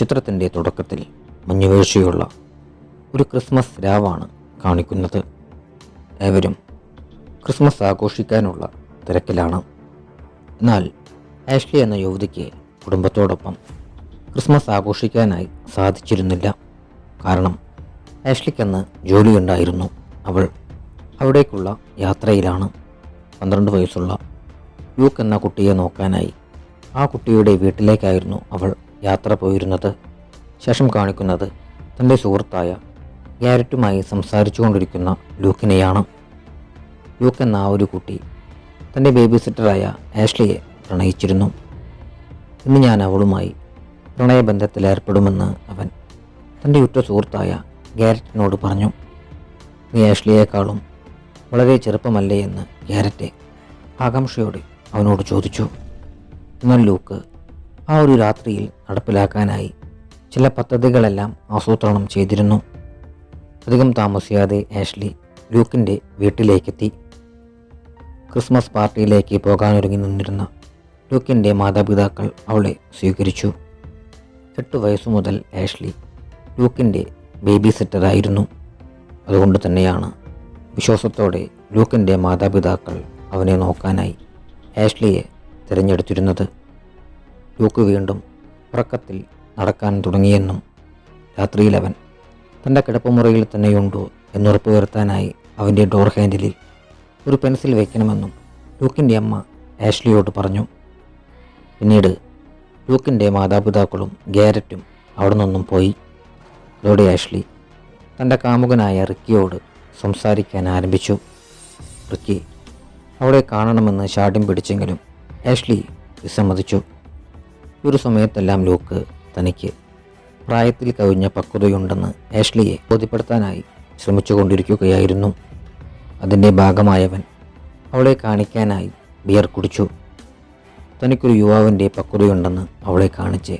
ചിത്രത്തിന്റെ തുടക്കത്തിൽ മഞ്ഞുവീഴ്ചയുള്ള ഒരു ക്രിസ്മസ് രാവാണ് കാണിക്കുന്നത്. ഏവരും ക്രിസ്മസ് ആഘോഷിക്കാനുള്ള തിരക്കിലാണ്. എന്നാൽ ആഷ്ലി എന്ന യുവതിക്ക് കുടുംബത്തോടൊപ്പം ക്രിസ്മസ് ആഘോഷിക്കാനായി സാധിച്ചിരുന്നില്ല. കാരണം ആഷ്ലിക്കന്ന് ജോലിയുണ്ടായിരുന്നു. അവൾ അവിടേക്കുള്ള യാത്രയിലാണ്. പന്ത്രണ്ട് വയസ്സുള്ള യൂക്ക് എന്ന കുട്ടിയെ നോക്കാനായി ആ കുട്ടിയുടെ വീട്ടിലേക്കായിരുന്നു അവൾ യാത്ര പോയിരുന്നത് ശേഷം കാണിക്കുന്നത് തന്റെ സുഹൃത്തായ ഗ്യാരറ്റുമായി സംസാരിച്ചു കൊണ്ടിരിക്കുന്ന ലൂക്കിനെയാണ്. ലൂക്ക് എന്ന ആ ഒരു കുട്ടി തന്റെ ബേബി സിറ്ററായ ആഷ്ലിയെ പ്രണയിച്ചിരുന്നു. ഇന്ന് ഞാൻ അവളുമായി പ്രണയബന്ധത്തിലേർപ്പെടുമെന്ന് അവൻ തന്റെ ഉറ്റ സുഹൃത്തായ ഗ്യാരറ്റിനോട് പറഞ്ഞു. നീ ആഷ്ലിയേക്കാളും വളരെ ചെറുപ്പമല്ലേ? എന്ന് ഗാരറ്റെ ആകാംക്ഷയോടെ അവനോട് ചോദിച്ചു. എന്നാൽ ലൂക്ക് ആ ഒരു രാത്രിയിൽ നടപ്പിലാക്കാനായി ചില പദ്ധതികളെല്ലാം ആസൂത്രണം ചെയ്തിരുന്നു. അധികം താമസിയാതെ ആഷ്ലി ലൂക്കിന്റെ വീട്ടിലേക്കെത്തി. ക്രിസ്മസ് പാർട്ടിയിലേക്ക് പോകാനൊരുങ്ങി നിന്നിരുന്ന ലൂക്കിന്റെ മാതാപിതാക്കൾ അവളെ സ്വീകരിച്ചു. എട്ട് വയസ്സു മുതൽ ആഷ്ലി ലൂക്കിന്റെ ബേബി സിറ്ററായിരുന്നു അതുകൊണ്ട് തന്നെയാണ് വിശ്വാസത്തോടെ ലൂക്കിന്റെ മാതാപിതാക്കൾ അവനെ നോക്കാനായി ആഷ്ലിയെ തിരഞ്ഞെടുത്തിരുന്നത്. ലൂക്ക് വീണ്ടും ഉറക്കത്തിൽ നടക്കാൻ തുടങ്ങിയെന്നും രാത്രിയിൽ അവൻ തന്റെ കിടപ്പുമുറിയിൽ തന്നെയുണ്ടോ എന്നുറപ്പ് വരുത്താനായി അവന്റെ ഡോർ ഹാൻഡിലിൽ ഒരു പെൻസിൽ വയ്ക്കണമെന്നും ലൂക്കിന്റെ അമ്മ ആഷ്ലിയോട് പറഞ്ഞു. പിന്നീട് ലൂക്കിന്റെ മാതാപിതാക്കളും ഗാരറ്റും അവിടെ നിന്നും പോയി. അതോടെ ആഷ്ലി തന്റെ കാമുകനായ റിക്കിയോട് സംസാരിക്കാൻ ആരംഭിച്ചു. റിക്കി അവളെ കാണണമെന്ന് ശാഠ്യം പിടിച്ചെങ്കിലും ആഷ്ലി വിസമ്മതിച്ചു. ഒരു സമയത്തെല്ലാം ലൂക്ക് തനിക്ക് പ്രായത്തിൽ കവിഞ്ഞ പക്വതയുണ്ടെന്ന് ആഷ്ലിയെ ബോധ്യപ്പെടുത്താനായി ശ്രമിച്ചുകൊണ്ടിരിക്കുകയായിരുന്നു. അതിന്റെ ഭാഗമായവൻ അവളെ കാണിക്കാനായി ബിയർ കുടിച്ചു. തനിക്കൊരു യുവാവിന്റെ പക്വതയുണ്ടെന്ന് അവളെ കാണിച്ച്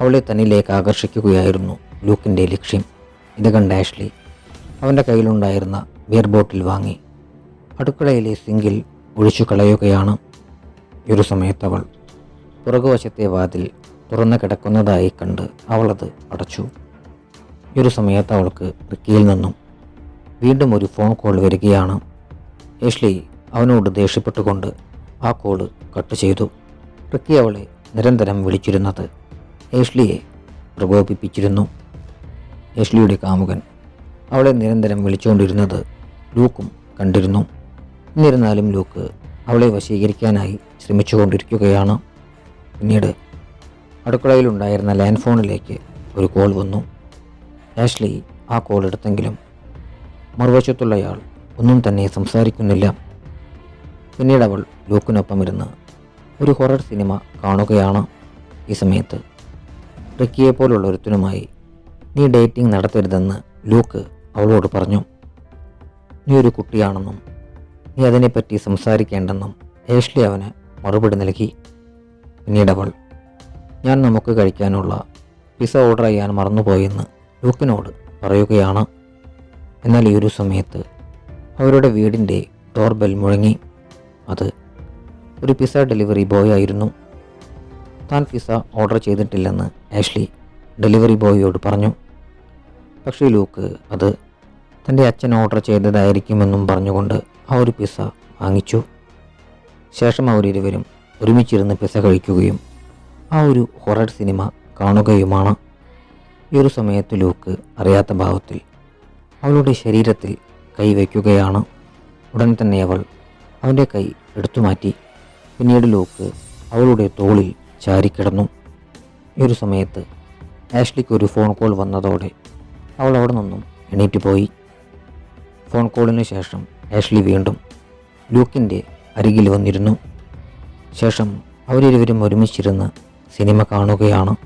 അവളെ തന്നിലേക്ക് ആകർഷിക്കുകയായിരുന്നു ലൂക്കിന്റെ ലക്ഷ്യം. ഇത് കണ്ട ആഷ്ലി അവന്റെ കയ്യിലുണ്ടായിരുന്ന ബിയർ ബോട്ടിൽ വാങ്ങി അടുക്കളയിലെ സിങ്കിൽ ഒഴിച്ചു കളയുകയാണ്. ഒരു സമയത്ത് അവൾ പുറകുവശത്തെ വാതിൽ തുറന്നു കിടക്കുന്നതായി കണ്ട് അവളത് അടച്ചു. ഒരു സമയത്ത് അവൾക്ക് റിക്കിയിൽ നിന്നും വീണ്ടും ഒരു ഫോൺ കോൾ വരികയാണ്. ഏഷ്ലി അവനോട് ദേഷ്യപ്പെട്ടുകൊണ്ട് ആ കോൾ കട്ട് ചെയ്തു. റിക്കി അവളെ നിരന്തരം വിളിച്ചിരുന്നത് ഏഷ്ലിയെ പ്രകോപിപ്പിച്ചിരുന്നു. ഏഷ്ലിയുടെ കാമുകൻ അവളെ നിരന്തരം വിളിച്ചുകൊണ്ടിരുന്നത് ലൂക്കും കണ്ടിരുന്നു. എന്നിരുന്നാലും ലൂക്ക് അവളെ വശീകരിക്കാനായി ശ്രമിച്ചുകൊണ്ടിരിക്കുകയാണ്. പിന്നീട് അടുക്കളയിലുണ്ടായിരുന്ന ലാൻഡ് ഫോണിലേക്ക് ഒരു കോൾ വന്നു. ആഷ്ലി ആ കോൾ എടുത്തെങ്കിലും മറുവശത്തുള്ളയാൾ ഒന്നും തന്നെ സംസാരിക്കുന്നില്ല. പിന്നീട് അവൾ ലൂക്കിനൊപ്പം ഇരുന്ന് ഒരു ഹൊറർ സിനിമ കാണുകയാണ് ഈ സമയത്ത്. റിക്കിയെ പോലുള്ള ഒരുത്തനുമായി നീ ഡേറ്റിംഗ് നടത്തരുതെന്ന് ലൂക്ക് അവളോട് പറഞ്ഞു. നീ ഒരു കുട്ടിയാണെന്നും നീ അതിനെപ്പറ്റി സംസാരിക്കേണ്ടെന്നും ഏഷ്ലി അവന് മറുപടി നൽകി. പിന്നീട് അവൾ ഞാൻ നമുക്ക് കഴിക്കാനുള്ള പിസ ഓർഡർ ചെയ്യാൻ മറന്നുപോയെന്ന് ലൂക്കിനോട് പറയുകയാണ്. എന്നാൽ ഈ ഒരു സമയത്ത് അവരുടെ വീടിന്റെ ഡോർ ബെൽ മുഴങ്ങി. അത് ഒരു പിസ ഡെലിവറി ബോയ് ആയിരുന്നു. താൻ പിസ ഓർഡർ ചെയ്തിട്ടില്ലെന്ന് ആഷ്ലി ഡെലിവറി ബോയിയോട് പറഞ്ഞു. പക്ഷേ ലൂക്ക് അത് തന്റെ അച്ഛൻ ഓർഡർ ചെയ്തതായിരിക്കുമെന്നും പറഞ്ഞുകൊണ്ട് ആ ഒരു പിസ വാങ്ങിച്ചു. ശേഷം അവരിരുവരും ഒരുമിച്ചിരുന്ന് പിസ കഴിക്കുകയും ആ ഒരു ഹൊറർ സിനിമ കാണുകയുമാണ്. ഈ ഒരു സമയത്ത് ലൂക്ക് അറിയാത്ത ഭാവത്തിൽ അവളുടെ ശരീരത്തിൽ കൈവയ്ക്കുകയാണ് ഉടൻ തന്നെ അവൾ അവന്റെ കൈ എടുത്തു മാറ്റി. പിന്നീട് ലൂക്ക് അവളുടെ തോളിൽ ചാരിക്കിടന്നു. ഈ ഒരു സമയത്ത് ആഷ്ലിക്ക് ഒരു ഫോൺ കോൾ വന്നതോടെ അവൾ അവിടെ നിന്നും എണീറ്റ് പോയി. ഫോൺ കോളിന് ശേഷം ആഷ്ലി വീണ്ടും ലൂക്കിന്റെ അരികിൽ വന്നിരുന്നു. ശേഷം അവരിരുവരും ഒരുമിച്ചിരുന്ന് സിനിമ കാണുകയാണ്.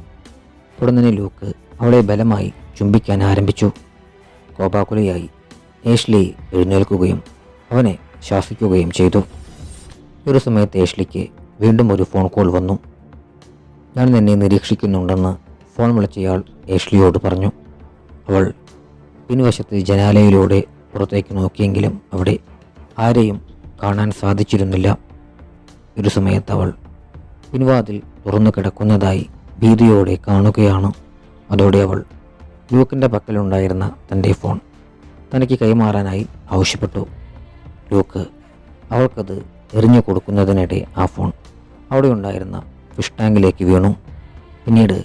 തുടർന്ന് ലൂക്ക് അവളെ ബലമായി ചുംബിക്കാൻ ആരംഭിച്ചു. കോപാകുലയായി ഏഷ്ലി എഴുന്നേൽക്കുകയും അവനെ ശാസിക്കുകയും ചെയ്തു. ഒരു സമയത്ത് ഏഷ്ലിക്ക് വീണ്ടും ഒരു ഫോൺ കോൾ വന്നു. ഞാൻ നിന്നെ നിരീക്ഷിക്കുന്നുണ്ടെന്ന് ഫോൺ വിളിച്ചയാൾ ഏഷ്ലിയോട് പറഞ്ഞു. അവൾ പിൻവശത്ത് ജനാലയിലൂടെ പുറത്തേക്ക് നോക്കിയെങ്കിലും അവിടെ ആരെയും കാണാൻ സാധിച്ചിരുന്നില്ല. ഒരു സമയത്ത് അവൾ പിൻവാതിൽ തുറന്നു കിടക്കുന്നതായി ഭീതിയോടെ കാണുകയാണ്. അതോടെ അവൾ ലൂക്കിന്റെ പക്കലുണ്ടായിരുന്ന തന്റെ ഫോൺ തനിക്ക് കൈമാറാനായി ആവശ്യപ്പെട്ടു. ലൂക്ക് അവൾക്കത് എറിഞ്ഞു കൊടുക്കുന്നതിനിടെ ആ ഫോൺ അവിടെ ഉണ്ടായിരുന്ന ഫിഷ് ടാങ്കിലേക്ക് വീണു. പിന്നീട്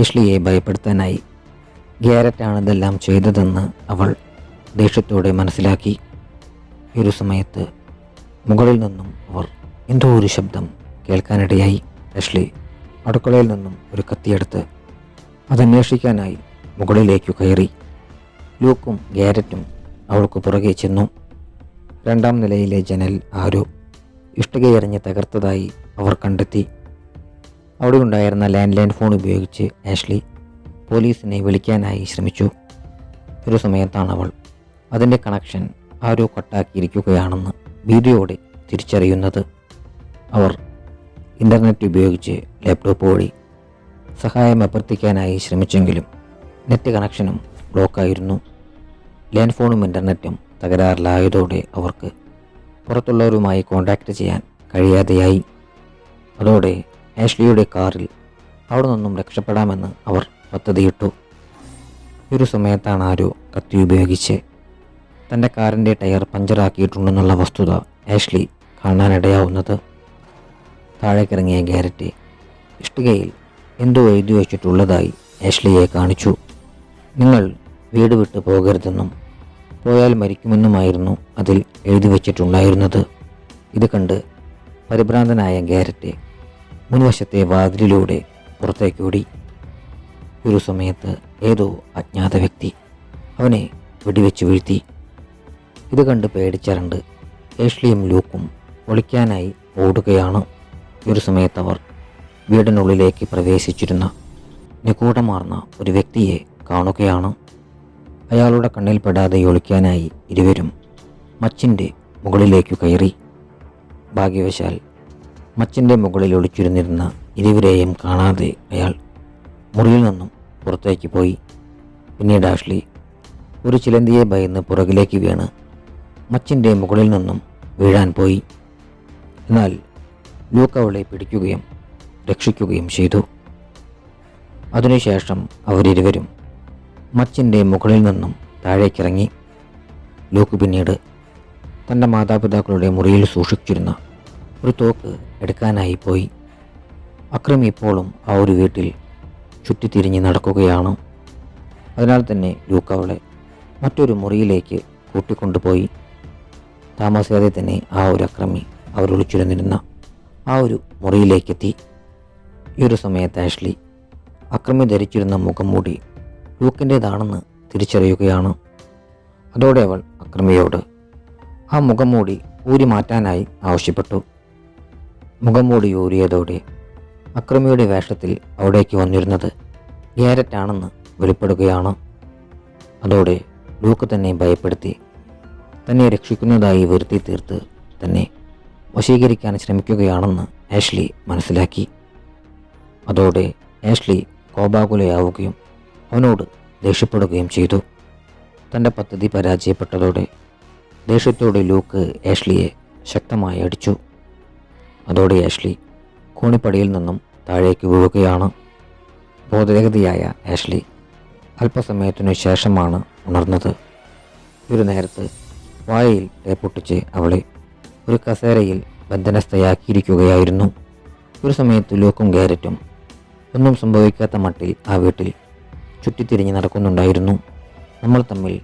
ഏഷ്ലിയെ ഭയപ്പെടുത്താനായി ഗ്യാരറ്റാണ് ഇതെല്ലാം ചെയ്തതെന്ന് അവൾ ദേഷ്യത്തോടെ മനസ്സിലാക്കി. ഒരു സമയത്ത് മുകളിൽ നിന്നും അവർ എന്തോ ഒരു ശബ്ദം കേൾക്കാനിടയായി ലഷ്ലി അടുക്കളയിൽ നിന്നും ഒരു കത്തിയെടുത്ത് അതന്വേഷിക്കാനായി മുകളിലേക്കു കയറി. ലൂക്കും ഗ്യാരറ്റും അവൾക്ക് പുറകെ ചെന്നു. രണ്ടാം നിലയിലെ ജനൽ ആരോ ഇഷ്ടികയെറിഞ്ഞ് തകർത്തതായി അവർ കണ്ടെത്തി. അവിടെ ഉണ്ടായിരുന്ന ലാൻഡ് ലൈൻ ഫോൺ ഉപയോഗിച്ച് ആഷ്ലി പോലീസിനെ വിളിക്കാനായി ശ്രമിച്ചു. ഒരു സമയത്താണ് അവൾ അതിന്റെ കണക്ഷൻ ആരോ കട്ടാക്കിയിരിക്കുകയാണെന്ന് വീഡിയോയുടെ തിരിച്ചറിയുന്നത്. അവർ ഇന്റർനെറ്റ് ഉപയോഗിച്ച് ലാപ്ടോപ്പ് വഴി സഹായം അഭ്യർത്ഥിക്കാനായി ശ്രമിച്ചെങ്കിലും നെറ്റ് കണക്ഷനും ബ്ലോക്കായിരുന്നു ലാൻഡ് ഫോണും ഇന്റർനെറ്റും തകരാറിലായതോടെ അവർക്ക് പുറത്തുള്ളവരുമായി കോൺടാക്റ്റ് ചെയ്യാൻ കഴിയാതെയായി. അതോടെ ആഷ്ലിയുടെ കാറിൽ അവിടെ നിന്നും രക്ഷപ്പെടാമെന്ന് അവർ പദ്ധതിയിട്ടു. ഒരു സമയത്താണ് ആരോ കത്തി ഉപയോഗിച്ച് തന്റെ കാറിന്റെ ടയർ പഞ്ചറാക്കിയിട്ടുണ്ടെന്നുള്ള വസ്തുത ആഷ്ലി കാണാനിടയാവുന്നത്. താഴേക്കിറങ്ങിയ ഗ്യാരറ്റ് ഇഷ്ടികയിൽ എന്തോ എഴുതി വച്ചിട്ടുള്ളതായി ആഷ്ലിയെ കാണിച്ചു. നിങ്ങൾ വീട് വിട്ട് പോകരുതെന്നും പോയാൽ മരിക്കുമെന്നുമായിരുന്നു അതിൽ എഴുതി വച്ചിട്ടുണ്ടായിരുന്നത്. ഇത് കണ്ട് പരിഭ്രാന്തനായ ഗ്യാരറ്റ് മുൻവശത്തെ വാതിലിലൂടെ പുറത്തേക്കോടി ഒരു സമയത്ത് ഏതോ അജ്ഞാത വ്യക്തി അവനെ വെടിവെച്ച് വീഴ്ത്തി. ഇത് കണ്ട് പേടിച്ചരണ്ട് ഏഷ്ലിയും ലൂക്കും ഒളിക്കാനായി ഓടുകയാണ്. ഒരു സമയത്ത് അവർ വീടിനുള്ളിലേക്ക് പ്രവേശിച്ചിരുന്ന നിഗൂഢമാർന്ന ഒരു വ്യക്തിയെ കാണുകയാണ്. അയാളുടെ കണ്ണിൽപ്പെടാതെ ഒളിക്കാനായി ഇരുവരും മച്ചിന്റെ മുകളിലേക്കു കയറി. ഭാഗ്യവശാൽ മച്ചിന്റെ മുകളിൽ ഒളിച്ചിരുന്നിരുന്ന ഇരുവരെയും കാണാതെ അയാൾ മുറിയിൽ നിന്നും പുറത്തേക്ക് പോയി. പിന്നീട് ആഷ്ലി ഒരു ചിലന്തിയെ ഭയന്ന് പുറകിലേക്ക് വീണ് മച്ചിന്റെ മുകളിൽ നിന്നും വീഴാൻ പോയി. എന്നാൽ ലൂക്ക് അവളെ പിടിക്കുകയും രക്ഷിക്കുകയും ചെയ്തു. അതിനുശേഷം അവരിരുവരും മച്ചിന്റെ മുകളിൽ നിന്നും താഴേക്കിറങ്ങി ലൂക്ക് പിന്നീട് തന്റെ മാതാപിതാക്കളുടെ മുറിയിൽ സൂക്ഷിച്ചിരുന്ന ഒരു തോക്ക് എടുക്കാനായി പോയി. അക്രമി ഇപ്പോഴും ആ ഒരു വീട്ടിൽ ചുറ്റിത്തിരിഞ്ഞ് നടക്കുകയാണ്. അതിനാൽ തന്നെ ലൂക്ക് അവളെ മറ്റൊരു മുറിയിലേക്ക് കൂട്ടിക്കൊണ്ടുപോയി. താമസിയാതെ തന്നെ ആ ഒരു അക്രമി അവർ ഒളിച്ചിരുന്നിരുന്ന ആ ഒരു മുറിയിലേക്കെത്തി. ഈ ഒരു സമയത്ത് ആഷ്ലി അക്രമി ധരിച്ചിരുന്ന മുഖം മൂടി ലൂക്കിന്റേതാണെന്ന് തിരിച്ചറിയുകയാണ്. അതോടെ അവൾ അക്രമിയോട് ആ മുഖം മൂടി ഊരി മാറ്റാനായി ആവശ്യപ്പെട്ടു. മുഖം മൂടി ഊരിയതോടെ അക്രമിയുടെ വേഷത്തിൽ അവിടേക്ക് വന്നിരുന്നത് ഗ്യാരറ്റാണെന്ന് വെളിപ്പെടുകയാണ്. അതോടെ ലൂക്ക് തന്നെ ഭയപ്പെടുത്തി തന്നെ രക്ഷിക്കുന്നതായി വരുത്തി തീർത്ത് തന്നെ വശീകരിക്കാൻ ശ്രമിക്കുകയാണെന്ന് ആഷ്ലി മനസ്സിലാക്കി. അതോടെ ആഷ്ലി കോപാകുലയാവുകയും അവനോട് ദേഷ്യപ്പെടുകയും ചെയ്തു. തന്റെ പദ്ധതി പരാജയപ്പെട്ടതോടെ ദേഷ്യത്തോടെ ലൂക്ക് ആഷ്ലിയെ ശക്തമായി അടിച്ചു. അതോടെ ആഷ്ലി കോണിപ്പടിയിൽ നിന്നും താഴേക്ക് വീഴുകയാണ്. ബോധരഹിതയായ ആഷ്ലി അല്പസമയത്തിനു ശേഷമാണ് ഉണർന്നത്. ഒരു നേരത്ത് വായയിൽ തേപ്പൊട്ടിച്ച് അവളെ ഒരു കസേരയിൽ ബന്ധനസ്ഥയാക്കിയിരിക്കുകയായിരുന്നു. ഒരു സമയത്ത് ലൂക്കും ഗാരറ്റും ഒന്നും സംഭവിക്കാത്ത മട്ടിൽ ആ വീട്ടിൽ ചുറ്റിത്തിരിഞ്ഞ് നടക്കുന്നുണ്ടായിരുന്നു. നമ്മൾ തമ്മിൽ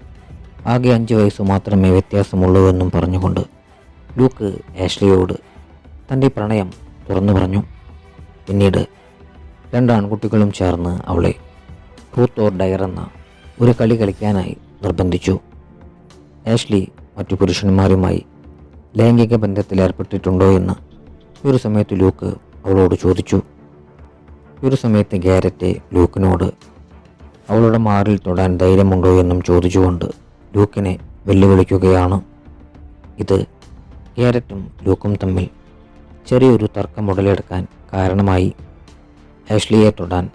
ആകെ അഞ്ച് വയസ്സ് മാത്രമേ വ്യത്യാസമുള്ളൂ എന്നും പറഞ്ഞുകൊണ്ട് ലൂക്ക് ആഷ്ലിയോട് തന്റെ പ്രണയം തുറന്നു പറഞ്ഞു. പിന്നീട് രണ്ട് ആൺകുട്ടികളും ചേർന്ന് അവളെ ട്രൂത്ത് ഓർ ഡയർ എന്ന ഒരു കളി കളിക്കാനായി നിർബന്ധിച്ചു. ആഷ്ലി മറ്റു പുരുഷന്മാരുമായി ലൈംഗിക ബന്ധത്തിൽ ഏർപ്പെട്ടിട്ടുണ്ടോ എന്ന് ഒരു സമയത്ത് ലൂക്ക് അവളോട് ചോദിച്ചു. ഒരു സമയത്ത് ഗാരറ്റ് ലൂക്കിനോട് അവളുടെ മാറിൽ തൊടാൻ ധൈര്യമുണ്ടോ എന്നും ചോദിച്ചുകൊണ്ട് ലൂക്കിനെ വെല്ലുവിളിക്കുകയാണ്. ഇത് ഗാരറ്റും ലൂക്കും തമ്മിൽ ചെറിയൊരു തർക്കം ഉടലെടുക്കാൻ കാരണമായി. ആഷ്ലിയെ തൊടാൻ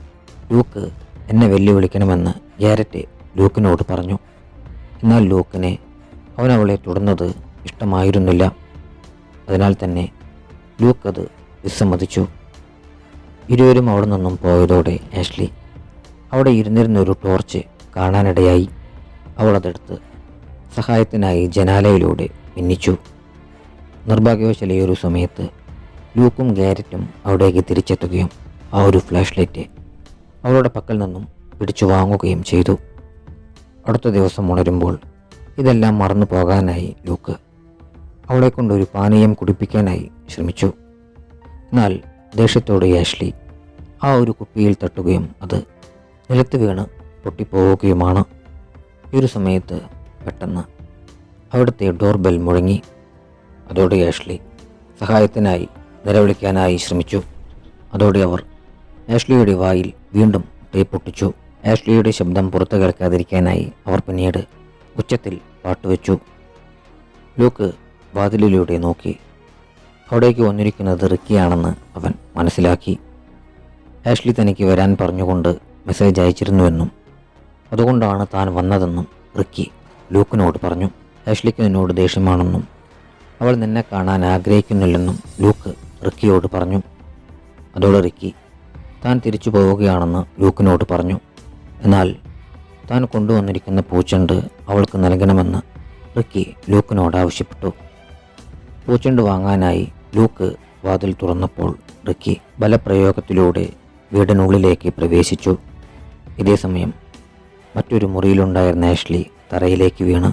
ലൂക്ക് എന്നെ വെല്ലുവിളിക്കണമെന്ന് ഗാരറ്റ് ലൂക്കിനോട് പറഞ്ഞു. എന്നാൽ ലൂക്കിനെ അവനവളെ അവളെ തുടർന്നത് ഇഷ്ടമായിരുന്നില്ല. അതിനാൽ തന്നെ ലൂക്ക് അത് വിസമ്മതിച്ചു. ഇരുവരും അവിടെ നിന്നും പോയതോടെ ആഷ്ലി അവിടെ ഇരുന്നിരുന്ന ഒരു ടോർച്ച് കാണാനിടയായി. അവൾ അതെടുത്ത് സഹായത്തിനായി ജനാലയിലൂടെ മിന്നിച്ചു നിർഭാഗ്യവശാൽ ഒരു സമയത്ത് ലൂക്കും ഗാരറ്റും അവിടേക്ക് തിരിച്ചെത്തുകയും ആ ഒരു ഫ്ലാഷ് ലൈറ്റ് അവളുടെ പക്കൽ നിന്നും പിടിച്ചു വാങ്ങുകയും ചെയ്തു. അടുത്ത ദിവസം ഉണരുമ്പോൾ ഇതെല്ലാം മറന്നു പോകാനായി ലൂക്ക് അവളെ കൊണ്ടൊരു പാനീയം കുടിപ്പിക്കാനായി ശ്രമിച്ചു. എന്നാൽ ദേഷ്യത്തോടെ ആഷ്ലി ആ ഒരു കുപ്പിയിൽ തട്ടുകയും അത് നിലത്ത് വീണ് പൊട്ടിപ്പോവുകയുമാണ്. ഈ ഒരു സമയത്ത് പെട്ടെന്ന് അവിടുത്തെ ഡോർ ബെൽ മുഴങ്ങി. അതോടെ ആഷ്ലി സഹായത്തിനായി നിലവിളിക്കാനായി ശ്രമിച്ചു. അതോടെ അവർ ആഷ്ലിയുടെ വായിൽ വീണ്ടും തീ പൊട്ടിച്ചു. ആഷ്ലിയുടെ ശബ്ദം പുറത്തു കേൾക്കാതിരിക്കാനായി അവർ പിന്നീട് ഉച്ചത്തിൽ പാട്ടുവെച്ചു. ലൂക്ക് വാതിലിലൂടെ നോക്കി. അവിടേക്ക് വന്നിരിക്കുന്നത് റിക്കിയാണെന്ന് അവൻ മനസ്സിലാക്കി. ആഷ്ലി തനിക്ക് വരാൻ പറഞ്ഞുകൊണ്ട് മെസ്സേജ് അയച്ചിരുന്നുവെന്നും അതുകൊണ്ടാണ് താൻ വന്നതെന്നും റിക്കി ലൂക്കിനോട് പറഞ്ഞു. ആഷ്ലിക്ക് നിന്നോട് ദേഷ്യമാണെന്നും അവൾ നിന്നെ കാണാൻ ആഗ്രഹിക്കുന്നില്ലെന്നും ലൂക്ക് റിക്കിയോട് പറഞ്ഞു. അതോടെ റിക്കി താൻ തിരിച്ചു പോവുകയാണെന്ന് ലൂക്കിനോട് പറഞ്ഞു. എന്നാൽ താൻ കൊണ്ടുവന്നിരിക്കുന്ന പൂച്ചെണ്ട് അവൾക്ക് നൽകണമെന്ന് റിക്കി ലൂക്കിനോട് ആവശ്യപ്പെട്ടു. പൂച്ചെണ്ട് വാങ്ങാനായി ലൂക്ക് വാതിൽ തുറന്നപ്പോൾ റിക്കി ബലപ്രയോഗത്തിലൂടെ വീടിനുള്ളിലേക്ക് പ്രവേശിച്ചു. ഇതേസമയം മറ്റൊരു മുറിയിലുണ്ടായിരുന്ന ആഷ്ലി തറയിലേക്ക് വീണ്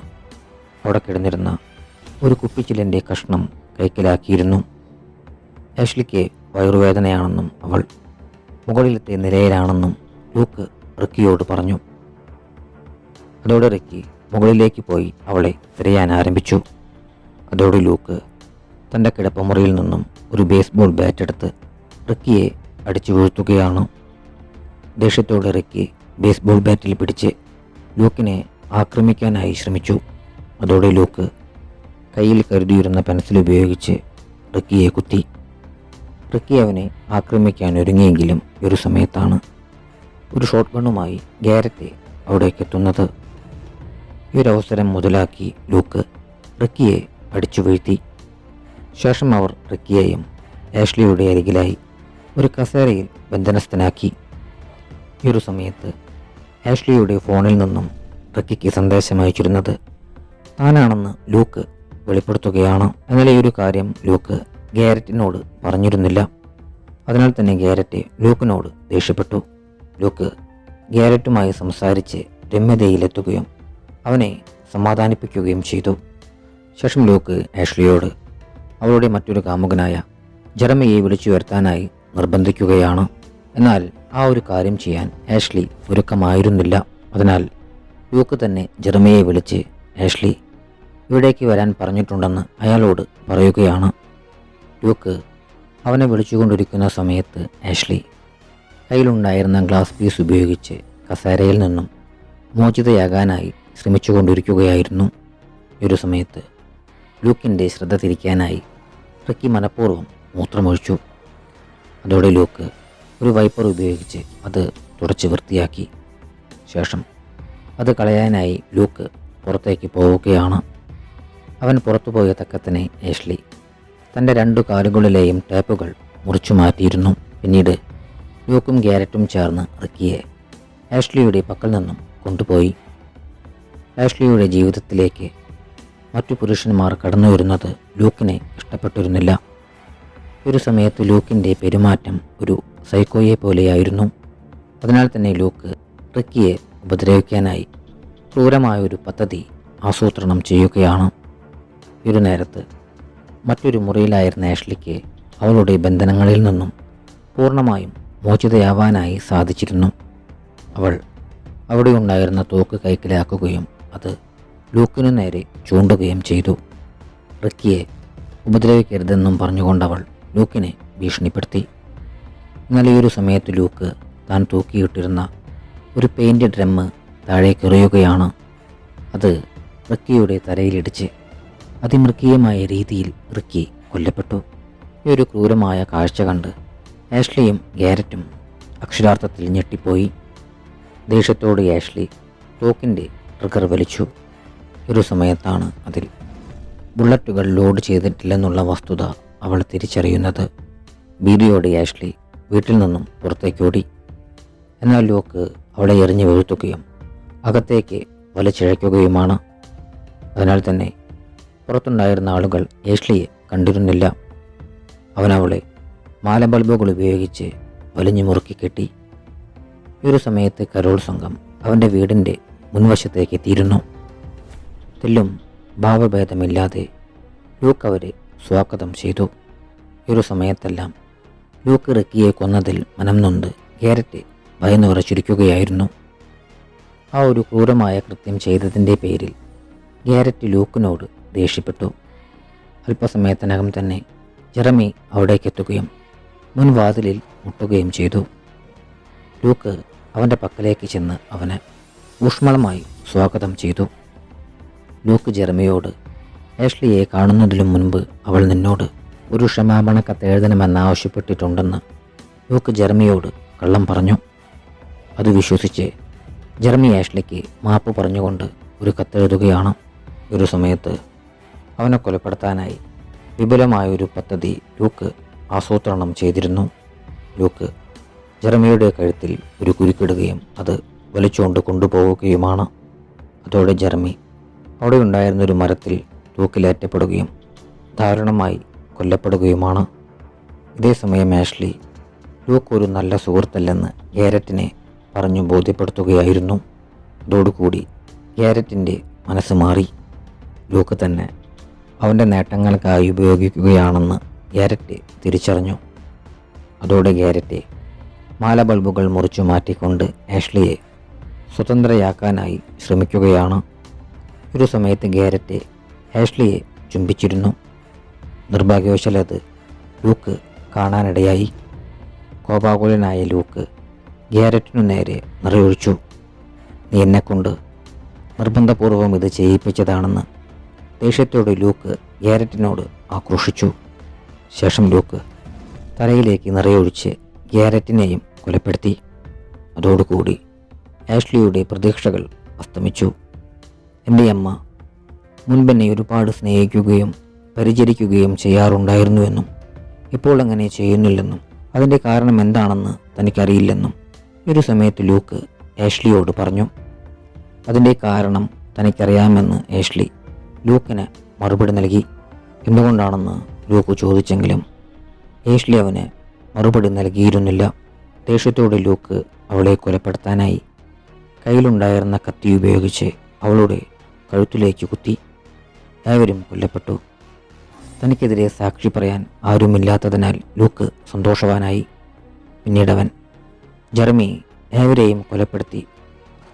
അവിടെ കിടന്നിരുന്ന ഒരു കുപ്പിച്ചിലിന്റെ കഷ്ണം കൈക്കലാക്കിയിരുന്നു. ആഷ്ലിക്ക് വയറുവേദനയാണെന്നും അവൾ മുകളിലത്തെ നിലയിലാണെന്നും ലൂക്ക് റിക്കിയോട് പറഞ്ഞു. അതോടെ റിക്കി മുകളിലേക്ക് പോയി അവളെ തിരയാൻ ആരംഭിച്ചു. അതോടെ ലൂക്ക് തന്റെ കിടപ്പമുറിയിൽ നിന്നും ഒരു ബേസ്ബോൾ ബാറ്റ് എടുത്ത് റിക്കിയെ അടിച്ചു വീഴ്ത്തുകയാണ് ദേഷ്യത്തോടെ റിക്കി ബേസ്ബോൾ ബാറ്റിൽ പിടിച്ച് ലൂക്കിനെ ആക്രമിക്കാനായി ശ്രമിച്ചു. അതോടെ ലൂക്ക് കയ്യിൽ കരുതിയിരുന്ന പെൻസിൽ ഉപയോഗിച്ച് റിക്കിയെ കുത്തി. റിക്കി അവനെ ആക്രമിക്കാൻ ഒരുങ്ങിയെങ്കിലും ഒരു സമയത്താണ് ഒരു ഷോട്ട് ഗണ്ണുമായി ഗാരത്തെ അവിടേക്ക് എത്തുന്നത്. ഈ ഒരു അവസരം മുതലാക്കി ലൂക്ക് റിക്കിയെ അടിച്ചു വീഴ്ത്തി ശേഷം അവർ റിക്കിയെയും ആഷ്ലിയുടെ അരികിലായി ഒരു കസേരയിൽ ബന്ധനസ്ഥനാക്കി. ഈ ഒരു സമയത്ത് ആഷ്ലിയുടെ ഫോണിൽ നിന്നും റിക്കിക്ക് സന്ദേശം അയച്ചിരുന്നത് താനാണെന്ന് ലൂക്ക് വെളിപ്പെടുത്തുകയാണ് എന്നാൽ ഈ ഒരു കാര്യം ലൂക്ക് ഗാരറ്റിനോട് പറഞ്ഞിരുന്നില്ല. അതിനാൽ തന്നെ ഗാരറ്റ് ലൂക്കിനോട് ദേഷ്യപ്പെട്ടു. ലൂക്ക് ഗാരറ്റുമായി സംസാരിച്ച് രമ്യതയിലെത്തുകയും അവനെ സമാധാനിപ്പിക്കുകയും ചെയ്തു. ശേഷം ലൂക്ക് ആഷ്ലിയോട് അവളുടെ മറ്റൊരു കാമുകനായ ജെറമിയെ വിളിച്ചു വരുത്താനായി നിർബന്ധിക്കുകയാണ്. എന്നാൽ ആ ഒരു കാര്യം ചെയ്യാൻ ആഷ്ലി ഒരുക്കമായിരുന്നില്ല. അതിനാൽ ലൂക്ക് തന്നെ ജെറമിയെ വിളിച്ച് ആഷ്ലി ഇവിടേക്ക് വരാൻ പറഞ്ഞിട്ടുണ്ടെന്ന് അയാളോട് പറയുകയാണ്. ലൂക്ക് അവനെ വിളിച്ചുകൊണ്ടിരിക്കുന്ന സമയത്ത് ആഷ്ലി കയ്യിലുണ്ടായിരുന്ന ഗ്ലാസ് പീസ് ഉപയോഗിച്ച് കസേരയിൽ നിന്നും മോചിതയാകാനായി ശ്രമിച്ചുകൊണ്ടിരിക്കുകയായിരുന്നു. ഒരു സമയത്ത് ലൂക്കിന്റെ ശ്രദ്ധ തിരിക്കാനായി റിക്കി മനഃപൂർവം മൂത്രമൊഴിച്ചു. അതോടെ ലൂക്ക് ഒരു വൈപ്പർ ഉപയോഗിച്ച് അത് തുടച്ച് വൃത്തിയാക്കി. ശേഷം അത് കളയാനായി ലൂക്ക് പുറത്തേക്ക് പോവുകയാണ്. അവൻ പുറത്തു പോയ തക്കത്തിന് ഏഷ്ലി തന്റെ രണ്ടു കാലുകളിലെയും ടേപ്പുകൾ മുറിച്ചു മാറ്റിയിരുന്നു. പിന്നീട് ലൂക്കും ഗ്യാരറ്റും ചേർന്ന് റിക്കിയെ ആഷ്ലിയുടെ പക്കൽ നിന്നും കൊണ്ടുപോയി. ആഷ്ലിയുടെ ജീവിതത്തിലേക്ക് മറ്റു പുരുഷന്മാർ കടന്നു വരുന്നത് ലൂക്കിനെ ഇഷ്ടപ്പെട്ടിരുന്നില്ല. ഒരു സമയത്ത് ലൂക്കിന്റെ പെരുമാറ്റം ഒരു സൈക്കോയെ പോലെയായിരുന്നു. അതിനാൽ തന്നെ ലൂക്ക് റിക്കിയെ ഉപദ്രവിക്കാനായി ക്രൂരമായ ഒരു പദ്ധതി ആസൂത്രണം ചെയ്യുകയാണ്. ഒരു നേരത്ത് മറ്റൊരു മുറിയിലായിരുന്ന ആഷ്ലിക്ക് അവളുടെ ബന്ധനങ്ങളിൽ നിന്നും പൂർണമായും മോചിതയാവാനായി സാധിച്ചിരുന്നു. അവൾ അവിടെയുണ്ടായിരുന്ന തോക്ക് കൈക്കലാക്കുകയും അത് ലൂക്കിനു നേരെ ചൂണ്ടുകയും ചെയ്തു. റിക്കിയെ ഉപദ്രവിക്കരുതെന്നും പറഞ്ഞുകൊണ്ടവൾ ലൂക്കിനെ ഭീഷണിപ്പെടുത്തി. എന്നാൽ ഈ ഒരു സമയത്ത് ലൂക്ക് താൻ തൂക്കിയിട്ടിരുന്ന ഒരു പെയിന്റ് ഡ്രമ്മ് താഴേക്കെറിയുകയാണ് അത് റിക്കിയുടെ തലയിലിടിച്ച് അതിമൃഗീയമായ രീതിയിൽ റിക്കി കൊല്ലപ്പെട്ടു. ഈ ഒരു ക്രൂരമായ കാഴ്ച കണ്ട് ആഷ്ലിയും ഗാരറ്റും അക്ഷരാർത്ഥത്തിൽ ഞെട്ടിപ്പോയി. ദേഷ്യത്തോട് ആഷ്ലി തോക്കിന്റെ ട്രിഗർ വലിച്ചു. ഒരു സമയത്താണ് അതിൽ ബുള്ളറ്റുകൾ ലോഡ് ചെയ്തിട്ടില്ലെന്നുള്ള വസ്തുത അവൾ തിരിച്ചറിയുന്നത്. ഭീതിയോടെ ആഷ്ലി വീട്ടിൽ നിന്നും പുറത്തേക്കോടി എന്നാൽ ലോക്ക് അവളെ എറിഞ്ഞു വീഴ്ത്തുകയും അകത്തേക്ക് വലിച്ചിഴയ്ക്കുകയുമാണ്. അതിനാൽ തന്നെ പുറത്തുണ്ടായിരുന്ന ആളുകൾ ഏഷ്ലിയെ കണ്ടിരുന്നില്ല. അവനവളെ മാലബൾബുകൾ മാല ബൾബുകൾ ഉപയോഗിച്ച് വലിഞ്ഞു മുറുക്കി കെട്ടി. ഈ ഒരു സമയത്ത് കരോൾ സംഘം അവന്റെ വീടിന്റെ മുൻവശത്തേക്ക് എത്തിയിരുന്നു. തെല്ലും ഭാവഭേദമില്ലാതെ ലൂക്ക് അവരെ സ്വാഗതം ചെയ്തു. ഒരു സമയത്തെല്ലാം ലൂക്ക് റിക്കിയെ കൊന്നതിൽ മനം ഗാരറ്റ് ഭയന്നു വിറച്ചിരിക്കുകയായിരുന്നു. ആ ഒരു ക്രൂരമായ കൃത്യം ചെയ്തതിന്റെ പേരിൽ ഗാരറ്റ് ലൂക്കിനോട് ദേഷ്യപ്പെട്ടു. അല്പസമയത്തിനകം തന്നെ ജെറമി അവിടേക്കെത്തുകയും മുൻവാതിലിൽ മുട്ടുകയും ചെയ്തു. ലൂക്ക് അവന്റെ പക്കലേക്ക് ചെന്ന് അവന് ഊഷ്മളമായി സ്വാഗതം ചെയ്തു. ലൂക്ക് ജെർമിയോട് ആഷ്ലിയെ കാണുന്നതിലും മുൻപ് അവൾ നിന്നോട് ഒരു ക്ഷമാപണ കത്ത് എഴുതണമെന്ന് ആവശ്യപ്പെട്ടിട്ടുണ്ടെന്ന് ലൂക്ക് ജെർമിയോട് കള്ളം പറഞ്ഞു. അത് വിശ്വസിച്ച് ജെർമി ആഷ്ലിക്ക് മാപ്പ് പറഞ്ഞുകൊണ്ട് ഒരു കത്തെഴുതുകയാണ് ഒരു സമയത്ത് അവനെ കൊലപ്പെടുത്താനായി വിപുലമായൊരു പദ്ധതി ലൂക്ക് ആസൂത്രണം ചെയ്തിരുന്നു. ലൂക്ക് ജെറമിയുടെ കഴുത്തിൽ ഒരു കുരുക്കിടുകയും അത് വലിച്ചുകൊണ്ട് കൊണ്ടുപോവുകയുമാണ്. അതോടെ ജെറമി അവിടെ ഉണ്ടായിരുന്ന ഒരു മരത്തിൽ തൂക്കിലേറ്റപ്പെടുകയും ദാരുണമായി കൊല്ലപ്പെടുകയുമാണ്. ഇതേസമയം ആഷ്ലി ലൂക്ക് ഒരു നല്ല സുഹൃത്തല്ലെന്ന് ഗാരറ്റിനെ പറഞ്ഞു ബോധ്യപ്പെടുത്തുകയായിരുന്നു. അതോടുകൂടി ഗാരറ്റിന്റെ മനസ്സ് മാറി. ലൂക്ക് തന്നെ അവന്റെ നേട്ടങ്ങൾക്കായി ഉപയോഗിക്കുകയാണെന്ന് ഗാരറ്റ് തിരിച്ചറിഞ്ഞു. അതോടെ ഗാരറ്റ് മാല ബൾബുകൾ മുറിച്ചു മാറ്റിക്കൊണ്ട് ആഷ്ലിയെ സ്വതന്ത്രയാക്കാനായി ശ്രമിക്കുകയാണ്. ഒരു സമയത്ത് ഗാരറ്റ് ആഷ്ലിയെ ചുംബിച്ചിരുന്നു. നിർഭാഗ്യവശാൽ അത് ലൂക്ക് കാണാനിടയായി. കോപാകുലനായ ലൂക്ക് ഗ്യാരറ്റിനു നേരെ നിറയൊഴിച്ചു. നീ എന്നെക്കൊണ്ട് നിർബന്ധപൂർവം ഇത് ചെയ്യിപ്പിച്ചതാണെന്ന് ദേഷ്യത്തോട് ലൂക്ക് ഗ്യാരറ്റിനോട് ആക്രോശിച്ചു. ശേഷം ലൂക്ക് തലയിലേക്ക് നിറയൊഴിച്ച് ഗ്യാരറ്റിനെയും കൊലപ്പെടുത്തി. അതോടുകൂടി ആഷ്ലിയുടെ പ്രതീക്ഷകൾ അസ്തമിച്ചു. എന്റെ അമ്മ മുൻപെന്നെ ഒരുപാട് സ്നേഹിക്കുകയും പരിചരിക്കുകയും ചെയ്യാറുണ്ടായിരുന്നുവെന്നും ഇപ്പോൾ അങ്ങനെ ചെയ്യുന്നില്ലെന്നും അതിന്റെ കാരണം എന്താണെന്ന് തനിക്കറിയില്ലെന്നും ഒരു സമയത്ത് ലൂക്ക് ഏഷ്ലിയോട് പറഞ്ഞു. അതിന്റെ കാരണം തനിക്കറിയാമെന്ന് ഏഷ്ലി ലൂക്കിന് മറുപടി നൽകി. എന്തുകൊണ്ടാണെന്ന് ലൂക്ക് ചോദിച്ചെങ്കിലും ഏഷ്ലി അവന് മറുപടി നൽകിയിരുന്നില്ല. ദേഷ്യത്തോടെ ലൂക്ക് അവളെ കൊലപ്പെടുത്താനായി കയ്യിലുണ്ടായിരുന്ന കത്തി ഉപയോഗിച്ച് അവളുടെ കഴുത്തിലേക്ക് കുത്തി ഏവരും കൊല്ലപ്പെട്ടു. തനിക്കെതിരെ സാക്ഷി പറയാൻ ആരുമില്ലാത്തതിനാൽ ലൂക്ക് സന്തോഷവാനായി. പിന്നീടവൻ ജർമി ഏവരെയും കൊലപ്പെടുത്തി.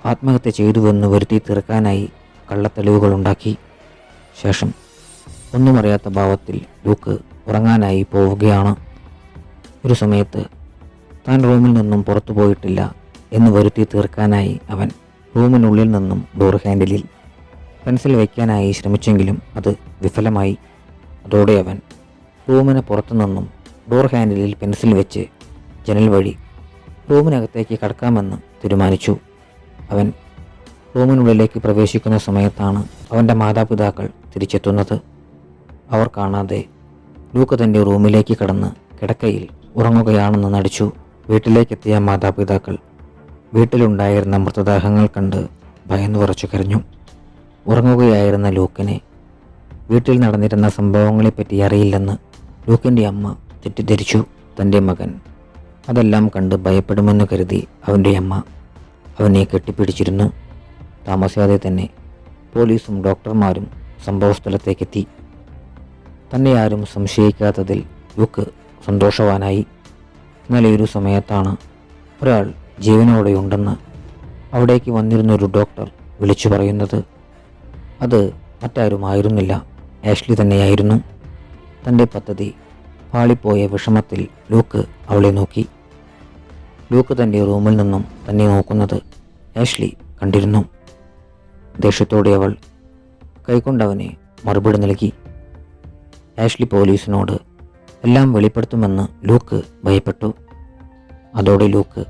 ആത്മഹത്യ ചെയ്തുവെന്ന് വരുത്തി തീർക്കാനായി കള്ളത്തെളിവുകളുണ്ടാക്കി. ശേഷം ഒന്നുമറിയാത്ത ഭാവത്തിൽ ലൂക്ക് ഉറങ്ങാനായി പോവുകയാണ്. ഒരു സമയത്ത് താൻ റൂമിൽ നിന്നും പുറത്തു പോയിട്ടില്ല എന്ന് വരുത്തി തീർക്കാനായി അവൻ റൂമിനുള്ളിൽ നിന്നും ഡോർ ഹാൻഡിലിൽ പെൻസിൽ വയ്ക്കാനായി ശ്രമിച്ചെങ്കിലും അത് വിഫലമായി. അതോടെ അവൻ റൂമിന് പുറത്തു നിന്നും ഡോർ ഹാൻഡിലിൽ പെൻസിൽ വെച്ച് ജനൽ വഴി റൂമിനകത്തേക്ക് കടക്കാമെന്ന് തീരുമാനിച്ചു. അവൻ റൂമിനുള്ളിലേക്ക് പ്രവേശിക്കുന്ന സമയത്താണ് അവന്റെ മാതാപിതാക്കൾ തിരിച്ചെത്തുന്നത്. അവർ കാണാതെ ലൂക്ക് തന്റെ റൂമിലേക്ക് കടന്ന് കിടക്കയിൽ ഉറങ്ങുകയാണെന്ന് നടിച്ചു. വീട്ടിലേക്കെത്തിയ മാതാപിതാക്കൾ വീട്ടിലുണ്ടായിരുന്ന മൃതദേഹങ്ങൾ കണ്ട് ഭയന്നു വിറച്ചു കരഞ്ഞു. ഉറങ്ങുകയായിരുന്ന ലൂക്കിനെ. വീട്ടിൽ നടന്നിരുന്ന സംഭവങ്ങളെപ്പറ്റി അറിയില്ലെന്ന് ലൂക്കിന്റെ അമ്മ തെറ്റിദ്ധരിച്ചു തന്റെ മകൻ. അതെല്ലാം കണ്ട് ഭയപ്പെടുമെന്ന് കരുതി അവന്റെ അമ്മ അവനെ കെട്ടിപ്പിടിച്ചിരുന്നു. താമസിയാതെ തന്നെ പോലീസും ഡോക്ടർമാരും സംഭവസ്ഥലത്തേക്കെത്തി. തന്നെ ആരും സംശയിക്കാത്തതിൽ ലൂക്ക് സന്തോഷവാനായി. എന്നാൽ ഒരു സമയത്താണ് ഒരാൾ ജീവനോടെയുണ്ടെന്ന് അവിടേക്ക് വന്നിരുന്നൊരു ഡോക്ടർ വിളിച്ചു പറയുന്നത്. അത് മറ്റാരുമായിരുന്നില്ല. ആഷ്ലി തന്നെയായിരുന്നു. തന്റെ പദ്ധതി പാളിപ്പോയ വിഷമത്തിൽ ലൂക്ക് അവളെ നോക്കി. ലൂക്ക് തന്റെ റൂമിൽ നിന്നും തന്നെ നോക്കുന്നത് ആഷ്ലി കണ്ടിരുന്നു. ദേഷ്യത്തോടെ അവൾ കൈകൊണ്ടവനെ മറുപടി നൽകി. ആഷ്ലി പോലീസിനോട് എല്ലാം വെളിപ്പെടുത്തുമെന്ന് ലൂക്ക് ഭയപ്പെട്ടു. അതോടെ ലൂക്ക്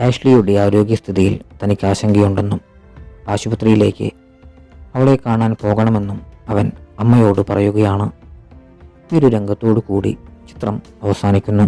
ആഷ്ലിയുടെ ആരോഗ്യസ്ഥിതിയിൽ തനിക്ക് ആശങ്കയുണ്ടെന്നും ആശുപത്രിയിലേക്ക് അവളെ കാണാൻ പോകണമെന്നും അവൻ അമ്മയോട് പറയുകയാണ്. ഈ ഒരു രംഗത്തോടു കൂടി ചിത്രം അവസാനിക്കുന്നു.